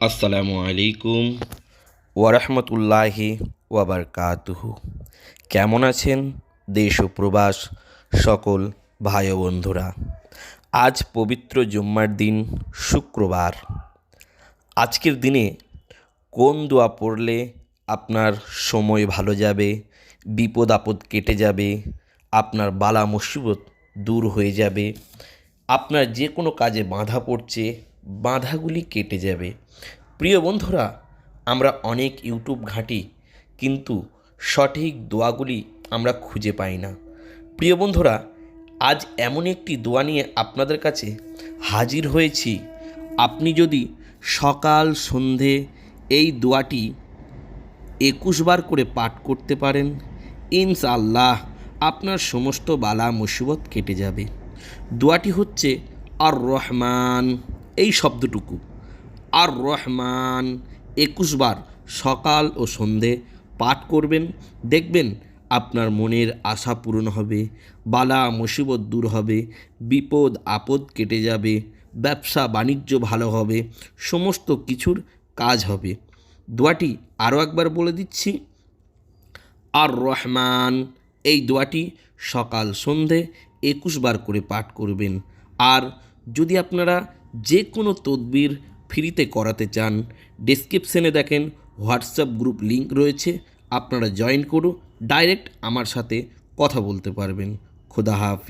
আসসালামু আলাইকুম ওরহমতুল্লাহি ওয়াবারকাতুহু কেমন আছেন দেশ ও প্রবাস সকল ভাই ও বন্ধুরা? আজ পবিত্র জুম্মার দিন শুক্রবার। আজকের দিনে কোন দোয়া পড়লে আপনার সময় ভালো যাবে, বিপদ আপদ কেটে যাবে, আপনার বালা মুসিবত দূর হয়ে যাবে, আপনার যে কোনো কাজে বাধা পড়ছে, বাধাগুলি কেটে যাবে। প্রিয় বন্ধুরা, আমরা অনেক ইউটিউব ঘাঁটি, কিন্তু সঠিক দোয়াগুলি আমরা খুঁজে পাই না। প্রিয় বন্ধুরা, আজ এমন একটি দোয়া নিয়ে আপনাদের কাছে হাজির হয়েছি। আপনি যদি সকাল সন্ধে এই দোয়াটি একুশ বার করে পাঠ করতে পারেন। ইনশাআল্লাহ আপনার সমস্ত বালা মুসিবত কেটে যাবে। দোয়াটি হচ্ছে আর রহমান এই শব্দটুকু। আর রহমান একুশ বার সকাল ও সন্ধে পাঠ করবেন। দেখবেন আপনার মনের আশা পূরণ হবে, বালা মুসিবত দূর হবে, বিপদ আপদ কেটে যাবে। ব্যবসা, বাণিজ্য ভালো হবে, সমস্ত কিছুর কাজ হবে। দোয়াটি আরও একবার বলে দিচ্ছি। আর রহমান, এই দোয়াটি সকাল, সন্ধে একুশ বার করে পাঠ করবেন। আর যদি আপনারা যে কোনো তদবির ফ্রিতে করাতে চান, ডেসক্রিপশনে দেখেন হোয়াটসঅ্যাপ গ্রুপ লিংক রয়েছে, আপনারা জয়েন করুন ডাইরেক্ট আমার সাথে কথা বলতে পারবেন। খোদা হাফিজ।